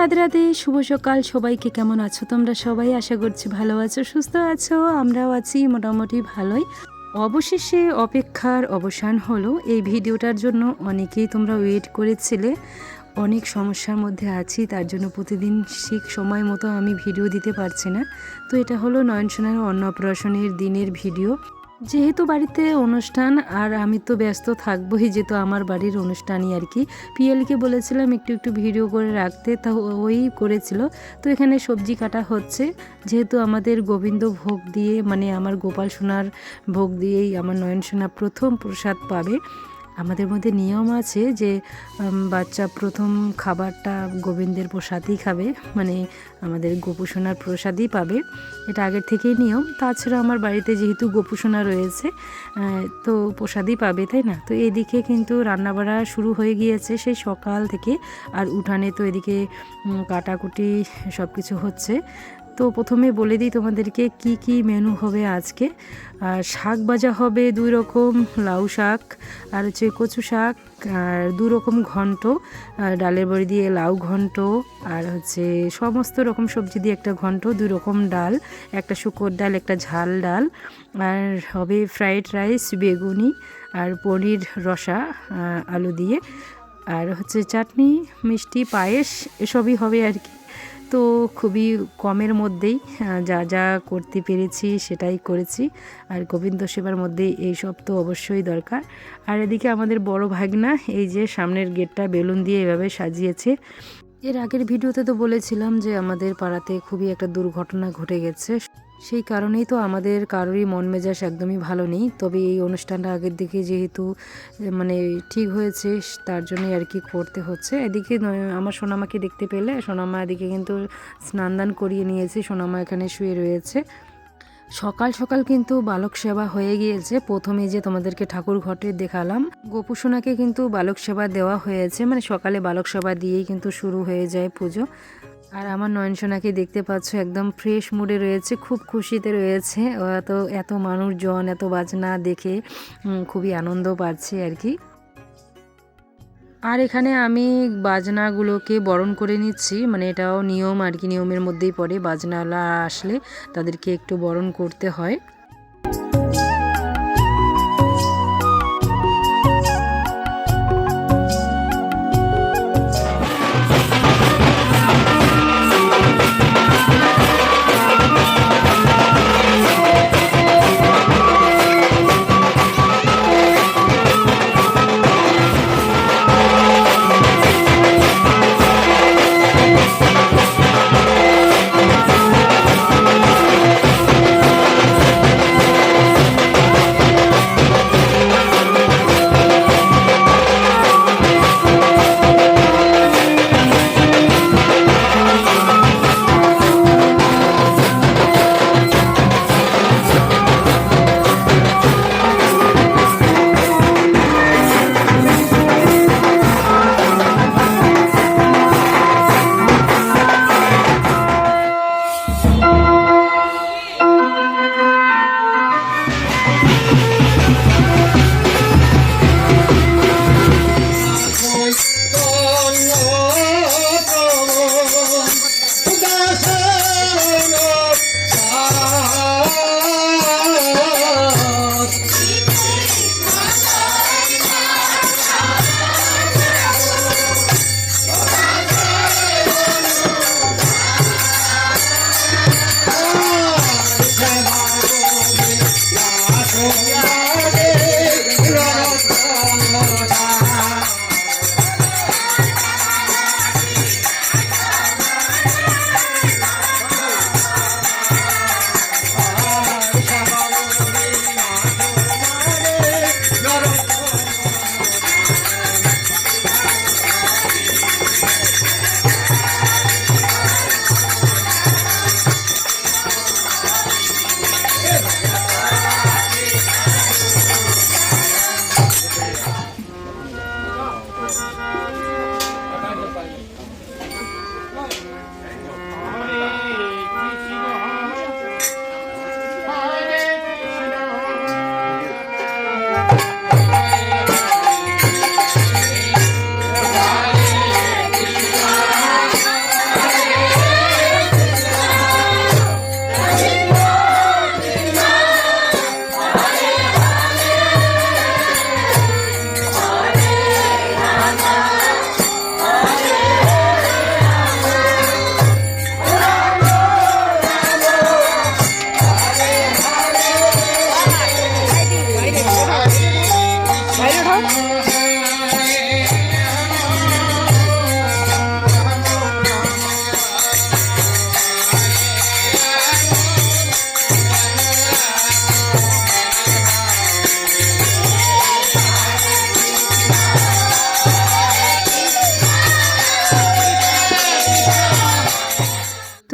রাধে রাধে। শুভ সকাল। সবাইকে কেমন আছো তোমরা সবাই? আশা করছি ভালো আছো, সুস্থ আছো। আমরাও আছি মোটামুটি ভালোই। অবশেষে অপেক্ষার অবসান হলো। এই ভিডিওটার জন্য অনেকেই তোমরা ওয়েট করেছিলে। অনেক সমস্যার মধ্যে আছি, তার জন্য প্রতিদিন ঠিক সময় মতো আমি ভিডিও দিতে পারছি না। তো এটা হলো নয়নসোনার অন্নপ্রাশনের দিনের ভিডিও যেহেতু বাড়িতে অনুষ্ঠান আর আমি তো ব্যস্ত থাকবোই, যেহেতু আমার বাড়ির অনুষ্ঠানই আর কি। পিএলকে বলেছিলাম একটু একটু ভিডিও করে রাখতে, তা ওই করেছিল। তো এখানে সবজি কাটা হচ্ছে। যেহেতু আমাদের গোবিন্দ ভোগ দিয়ে মানে আমার গোপাল সোনার ভোগ দিয়েই আমার নয়ন সোনা প্রথম প্রসাদ পাবে। আমাদের মধ্যে নিয়ম আছে যে বাচ্চা প্রথম খাবারটা গোবিন্দের প্রসাদই খাবে মানে আমাদের গোপুসোনার প্রসাদই পাবে। এটা আগের থেকেই নিয়ম। তাছাড়া আমার বাড়িতে যেহেতু গোপুসোনা রয়েছে তো প্রসাদই পাবে, তাই না? তো এদিকে কিন্তু রান্নাবাড়া শুরু হয়ে গিয়েছে সেই সকাল থেকে, আর উঠানে তো এদিকে কাটাকুটি সব কিছু হচ্ছে। তো প্রথমে বলে দিই তোমাদেরকে কি কি মেনু হবে আজকে। আর শাক ভাজা হবে দুই রকম, লাউ শাক, আর হচ্ছে কচু শাক, আর দু রকম ঘন্ট ডালের বড়ি দিয়ে লাউ ঘন্ট, আর হচ্ছে সমস্ত রকম সবজি দিয়ে একটা ঘন্ট দুই রকম ডাল, একটা শুকর ডাল, একটা ঝাল ডাল, আর হবে ফ্রাইড রাইস বেগুনি, আর পনির রসা আলু দিয়ে, আর হচ্ছে চাটনি, মিষ্টি, পায়েস, এসবই হবে আর কি। তো খুবই কমের মধ্যেই যা যা করতে পেরেছি সেটাই করেছি। আর গোবিন্দ সেবার মধ্যে এইসব তো অবশ্যই দরকার। আর এদিকে আমাদের বড় ভাগনা এই যে সামনের গেটটা বেলুন দিয়ে এভাবে সাজিয়েছে। এর আগের ভিডিওতে তো বলেছিলাম যে আমাদের পাড়াতে খুবই একটা দুর্ঘটনা ঘটে গেছে। সেই কারণেই তো আমাদের কারোরই মন মেজাজ একদমই ভালো নেই। তবে এই অনুষ্ঠানটা আগের দিকে যেহেতু মানে ঠিক হয়েছে, তার জন্যই আর কি করতে হচ্ছে। এদিকে আমার সোনামাকে দেখতে পেলে, সোনামা এদিকে কিন্তু স্নান দান করিয়ে নিয়েছি, সোনামা এখানে শুয়ে রয়েছে। সকাল সকাল কিন্তু বালক সেবা হয়ে গিয়েছে। প্রথমে যে তোমাদেরকে ঠাকুর ঘটে দেখালাম গোপুসোনাকে কিন্তু বালক সেবা দেওয়া হয়েছে। মানে সকালে বালক সেবা দিয়েই কিন্তু শুরু হয়ে যায় পুজো। আর আমার নয়ন সোনাকে দেখতে পাচ্ছ, একদম ফ্রেশ মুডে রয়েছে, খুব খুশিতে রয়েছে। এত এত মানুষজন, এত বাজনা দেখে খুবই আনন্দ পাচ্ছে আর কি। আর এখানে আমি বাজনাগুলোকে বরণ করে নিচ্ছি মানে এটাও নিয়ম আর কি, নিয়মের মধ্যেই পড়ে বাজনাওয়ালা আসলে তাদেরকে একটু বরণ করতে হয়।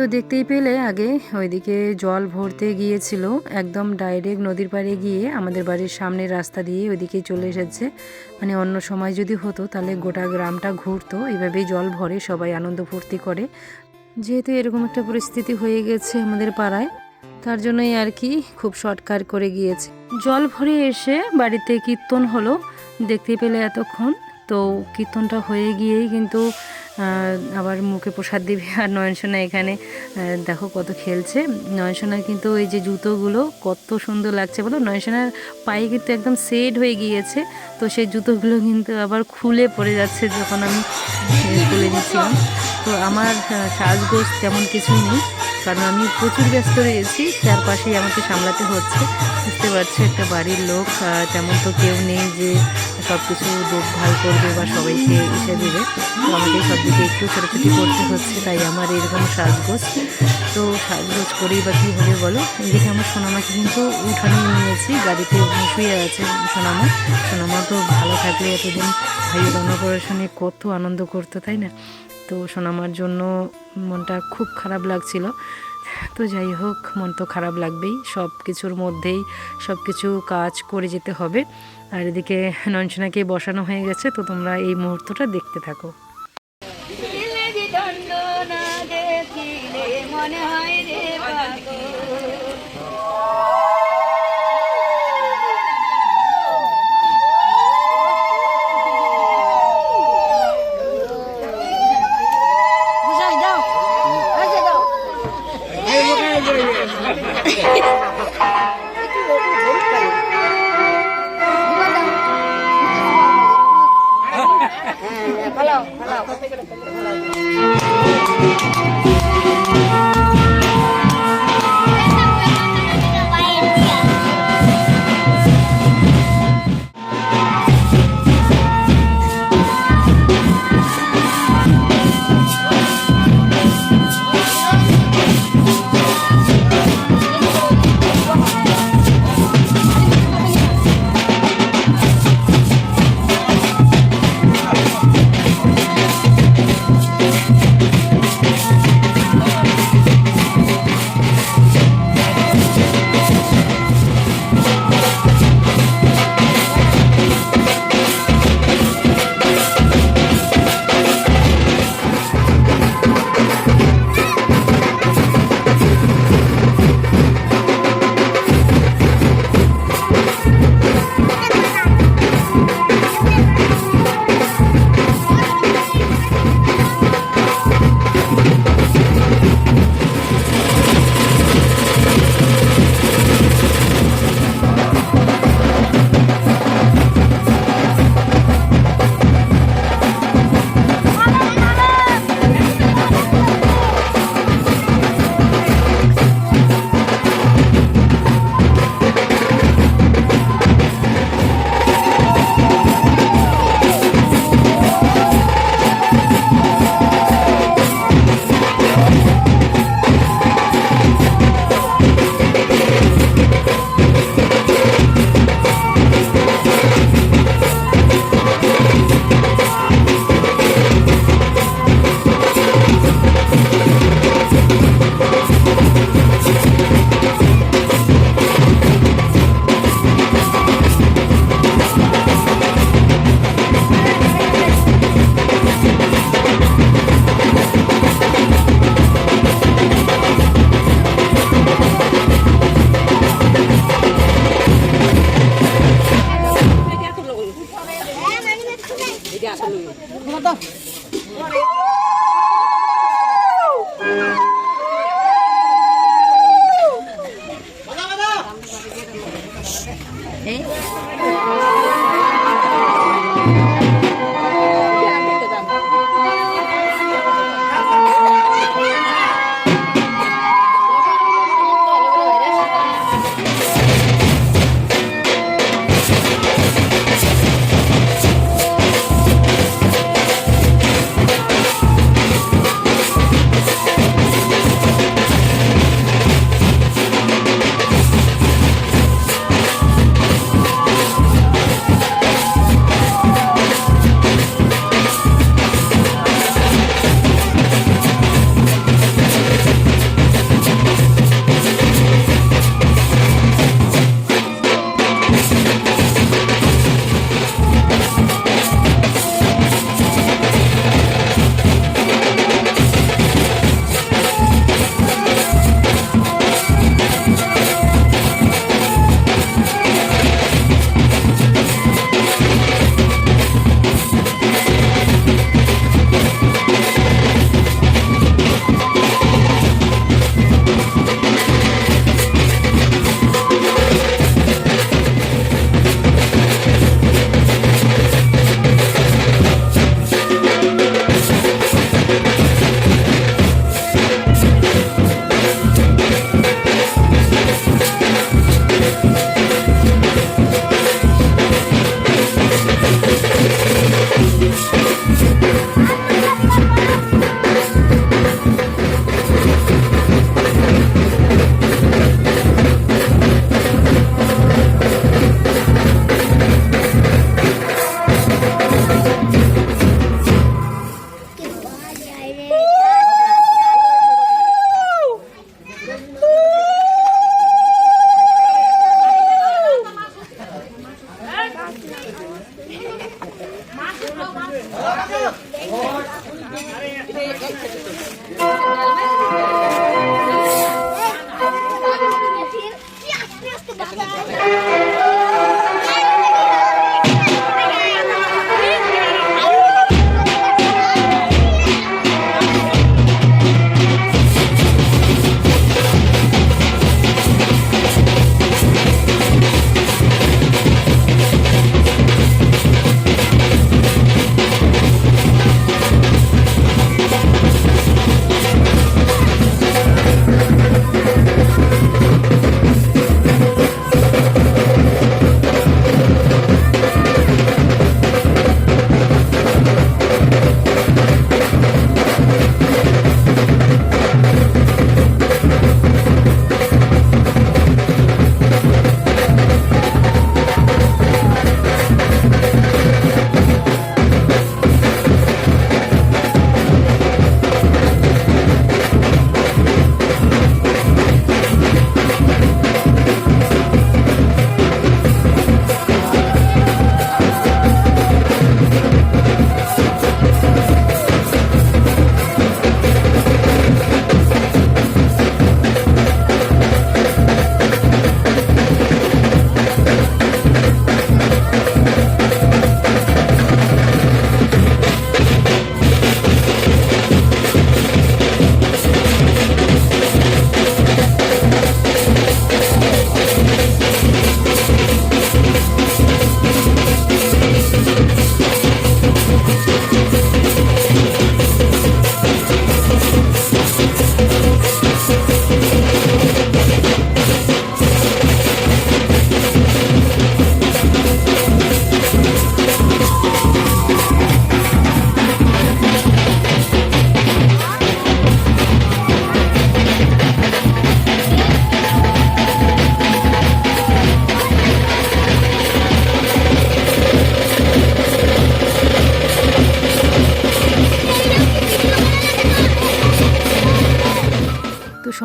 তো দেখতেই পেলে আগে ওইদিকে জল ভরতে গিয়েছিল, একদম ডাইরেক্ট নদীর পাড়ে গিয়ে আমাদের বাড়ির সামনের রাস্তা দিয়ে ওইদিকে চলে এসেছে। মানে অন্য সময় যদি হতো তাহলে গোটা গ্রামটা ঘুরতো, এইভাবেই জল ভরে সবাই আনন্দ ফুর্তি করে। যেহেতু এরকম একটা পরিস্থিতি হয়ে গেছে আমাদের পাড়ায়, তার জন্যই আর কি খুব শর্টকাট করে গিয়েছে। জল ভরে এসে বাড়িতে কীর্তন হলো, দেখতে পেলে এতক্ষণ। তো কীর্তনটা হয়ে গিয়েই কিন্তু আবার মুখে প্রসাদ দিবে আর নয়নসোনা এখানে দেখো কত খেলছে। নয়নসোনা কিন্তু ওই যে জুতোগুলো কত সুন্দর লাগছে বলো। নয়নসোনার পায়ে কিন্তু একদম সেট হয়ে গিয়েছে, তো সেই জুতোগুলো কিন্তু আবার খুলে পড়ে যাচ্ছে যখন আমি খুলে নিচ্ছিলাম। তো আমার সাজগোজ তেমন কিছু নেই। কারণ আমি প্রচুর ব্যস্ত রয়েছি চারপাশেই আমাকে সামলাতে হচ্ছে। বুঝতে পারছ, একটা বাড়ির লোক তেমন তো কেউ নেই যে সব কিছু দেখভাল করবে বা সবাইকে এসে দেবে। তো আমাকে সব দিকে একটু ছোটোছুটি করতে হচ্ছে, তাই আমার এরকম সাজগোজ। তো সাজগোজ করেই বা কী হবে বলো? এদিকে আমার সোনামাকে কিন্তু উঠানে নিয়েছি গাড়িতে শুয়ে আছে সোনামা। সোনামা তো ভালো থাকলে এতদিন ভাইয়ের অন্নপ্রাশনে কত আনন্দ করতো, তাই না? তো শোনামার জন্য মনটা খুব খারাপ লাগছিল। তো যাই হোক, মন তো খারাপ লাগবেই। সব কিছুর মধ্যেই সব কিছু কাজ করে যেতে হবে। আর এদিকে নঞ্চনাকে বসানো হয়ে গেছে, তো তোমরা এই মুহূর্তটা দেখতে থাকো। মনে হয় ভালো ভালো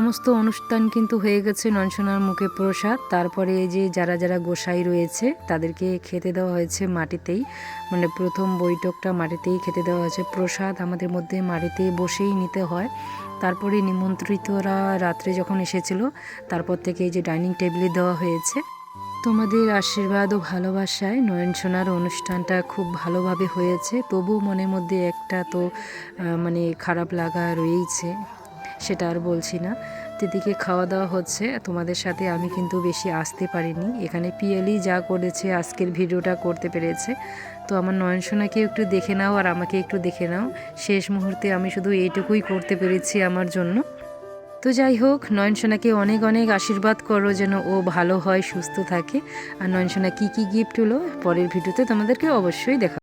সমস্ত অনুষ্ঠান কিন্তু হয়ে গেছে ননসোনার মুখে প্রসাদ। তারপরে এই যে যারা যারা গোসাই রয়েছে, তাদেরকে খেতে দেওয়া হয়েছে মাটিতেই। মানে প্রথম বৈঠকটা মাটিতেই খেতে দেওয়া হয়েছে প্রসাদ। আমাদের মধ্যে মাটিতে বসেই নিতে হয়। তারপরে নিমন্ত্রিতরা রাত্রে যখন এসেছিল, তারপর থেকে এই যে ডাইনিং টেবিলে দেওয়া হয়েছে। তোমাদের আশীর্বাদ ও ভালোবাসায় নয়ন সোনার অনুষ্ঠানটা খুব ভালোভাবে হয়েছে। তবু মনের মধ্যে একটা তো মানে খারাপ লাগা রয়েইছে। সেটা আর বলছি না। দিদিকে খাওয়া দাওয়া হচ্ছে, তোমাদের সাথে আমি কিন্তু বেশি আসতে পারিনি। এখানে পিএলই যা করেছে, আজকের ভিডিওটা করতে পেরেছে। তো আমার নয়নসোনাকে একটু দেখে নাও আর আমাকে একটু দেখে নাও। শেষ মুহূর্তে আমি শুধু এইটুকুই করতে পেরেছি আমার জন্য। তো যাই হোক, নয়নসোনাকে অনেক অনেক আশীর্বাদ করো যেন ও ভালো হয়, সুস্থ থাকে। আর নয়নসোনা কী কী গিফট হলো, পরের ভিডিওতে তোমাদেরকে অবশ্যই দেখা